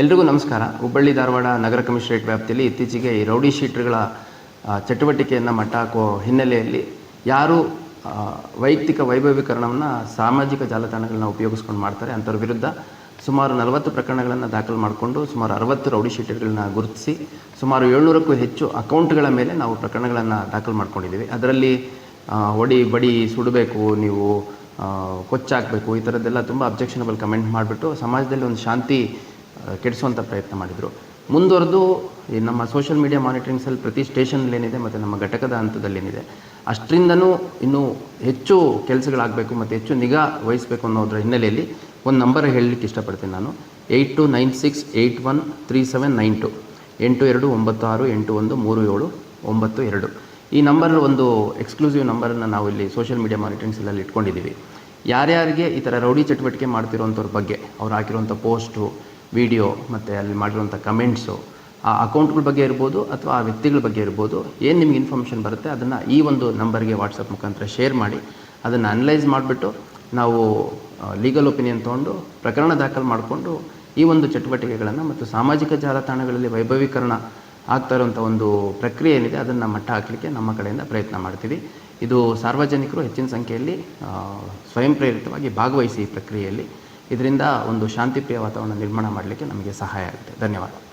ಎಲ್ರಿಗೂ ನಮಸ್ಕಾರ. ಹುಬ್ಬಳ್ಳಿ ಧಾರವಾಡ ನಗರ ಕಮಿಷನರೇಟ್ ವ್ಯಾಪ್ತಿಯಲ್ಲಿ ಇತ್ತೀಚೆಗೆ ಈ ರೌಡಿ ಶೀಟ್ಗಳ ಚಟುವಟಿಕೆಯನ್ನು ಮಟ್ಟ ಹಾಕುವ ಹಿನ್ನೆಲೆಯಲ್ಲಿ ಯಾರು ವೈಯಕ್ತಿಕ ವೈಭವೀಕರಣವನ್ನು ಸಾಮಾಜಿಕ ಜಾಲತಾಣಗಳನ್ನ ಉಪಯೋಗಿಸ್ಕೊಂಡು ಮಾಡ್ತಾರೆ ಅಂಥವ್ರ ವಿರುದ್ಧ ಸುಮಾರು ನಲವತ್ತು ಪ್ರಕರಣಗಳನ್ನು ದಾಖಲು ಮಾಡಿಕೊಂಡು ಸುಮಾರು ಅರವತ್ತು ರೌಡಿ ಶೀಟ್ಗಳನ್ನ ಗುರುತಿಸಿ ಸುಮಾರು ಏಳ್ನೂರಕ್ಕೂ ಹೆಚ್ಚು ಅಕೌಂಟ್ಗಳ ಮೇಲೆ ನಾವು ಪ್ರಕರಣಗಳನ್ನು ದಾಖಲು ಮಾಡ್ಕೊಂಡಿದ್ದೀವಿ. ಅದರಲ್ಲಿ ಒಡಿ ಬಡಿ ಸುಡಬೇಕು, ನೀವು ಕೊಚ್ಚಾಕಬೇಕು ಈ ಥರದ್ದೆಲ್ಲ ತುಂಬ ಅಬ್ಜೆಕ್ಷನಬಲ್ ಕಮೆಂಟ್ ಮಾಡಿಬಿಟ್ಟು ಸಮಾಜದಲ್ಲಿ ಒಂದು ಶಾಂತಿ ಕೆಡಿಸುವಂಥ ಪ್ರಯತ್ನ ಮಾಡಿದರು. ಮುಂದುವರೆದು ಈ ನಮ್ಮ ಸೋಷಿಯಲ್ ಮೀಡಿಯಾ ಮಾನಿಟರಿಂಗ್ಸಲ್ಲಿ ಸೆಲ್ ಪ್ರತಿ ಸ್ಟೇಷನ್ಲೇನಿದೆ ಮತ್ತು ನಮ್ಮ ಘಟಕದ ಹಂತದಲ್ಲೇನಿದೆ. ಅಷ್ಟರಿಂದನೂ ಇನ್ನೂ ಹೆಚ್ಚು ಕೆಲಸಗಳಾಗಬೇಕು ಮತ್ತು ಹೆಚ್ಚು ನಿಗಾ ವಹಿಸಬೇಕು ಅನ್ನೋದ್ರ ಹಿನ್ನೆಲೆಯಲ್ಲಿ ಒಂದು ನಂಬರ್ ಹೇಳಲಿಕ್ಕೆ ಇಷ್ಟಪಡ್ತೀನಿ ನಾನು. Eight two nine six eight one three seven nine two ಎಂಟು ಎರಡು ಒಂಬತ್ತು ಆರು ಎಂಟು ಒಂದು ಮೂರು ಏಳು ಒಂಬತ್ತು ಎರಡು. ಈ ನಂಬರ್ ಒಂದು ಎಕ್ಸ್ಕ್ಲೂಸಿವ್ ನಂಬರನ್ನು ನಾವು ಇಲ್ಲಿ ಸೋಷಿಯಲ್ ಮೀಡಿಯಾ ಮಾನಿಟರಿಂಗ್ಸಲ್ಲಿ ಇಟ್ಕೊಂಡಿದ್ದೀವಿ. ಯಾರ್ಯಾರಿಗೆ ಈ ಥರ ರೌಡಿ ಚಟುವಟಿಕೆ ಮಾಡ್ತಿರೋಂಥವ್ರ ಬಗ್ಗೆ, ಅವ್ರು ಹಾಕಿರುವಂಥ ಪೋಸ್ಟು ವಿಡಿಯೋ ಮತ್ತು ಅಲ್ಲಿ ಮಾಡಿರುವಂಥ ಕಮೆಂಟ್ಸು, ಆ ಅಕೌಂಟ್ಗಳ ಬಗ್ಗೆ ಇರ್ಬೋದು ಅಥವಾ ಆ ವ್ಯಕ್ತಿಗಳ ಬಗ್ಗೆ ಇರ್ಬೋದು, ಏನು ನಿಮ್ಗೆ ಇನ್ಫಾರ್ಮೇಷನ್ ಬರುತ್ತೆ ಅದನ್ನು ಈ ಒಂದು ನಂಬರ್ಗೆ ವಾಟ್ಸಪ್ ಮುಖಾಂತರ ಶೇರ್ ಮಾಡಿ, ಅದನ್ನು ಅನಲೈಸ್ ಮಾಡಿಬಿಟ್ಟು ನಾವು ಲೀಗಲ್ ಒಪಿನಿಯನ್ ತೊಗೊಂಡು, ಪ್ರಕರಣ ದಾಖಲು ಮಾಡಿಕೊಂಡು, ಈ ಒಂದು ಚಟುವಟಿಕೆಗಳನ್ನು ಮತ್ತು ಸಾಮಾಜಿಕ ಜಾಲತಾಣಗಳಲ್ಲಿ ವೈಭವೀಕರಣ ಆಗ್ತಾ ಇರುವಂಥ ಒಂದು ಪ್ರಕ್ರಿಯೆ ಏನಿದೆ ಅದನ್ನು ಮಟ್ಟ ಹಾಕಲಿಕ್ಕೆ ನಮ್ಮ ಕಡೆಯಿಂದ ಪ್ರಯತ್ನ ಮಾಡ್ತೀವಿ. ಇದು ಸಾರ್ವಜನಿಕರು ಹೆಚ್ಚಿನ ಸಂಖ್ಯೆಯಲ್ಲಿ ಸ್ವಯಂ ಪ್ರೇರಿತವಾಗಿ ಭಾಗವಹಿಸಿ ಈ ಪ್ರಕ್ರಿಯೆಯಲ್ಲಿ ಇದರಿಂದ ಒಂದು ಶಾಂತಿಪ್ರಿಯ ವಾತಾವರಣ ನಿರ್ಮಾಣ ಮಾಡಲಿಕ್ಕೆ ನಮಗೆ ಸಹಾಯ ಆಗುತ್ತೆ. ಧನ್ಯವಾದ.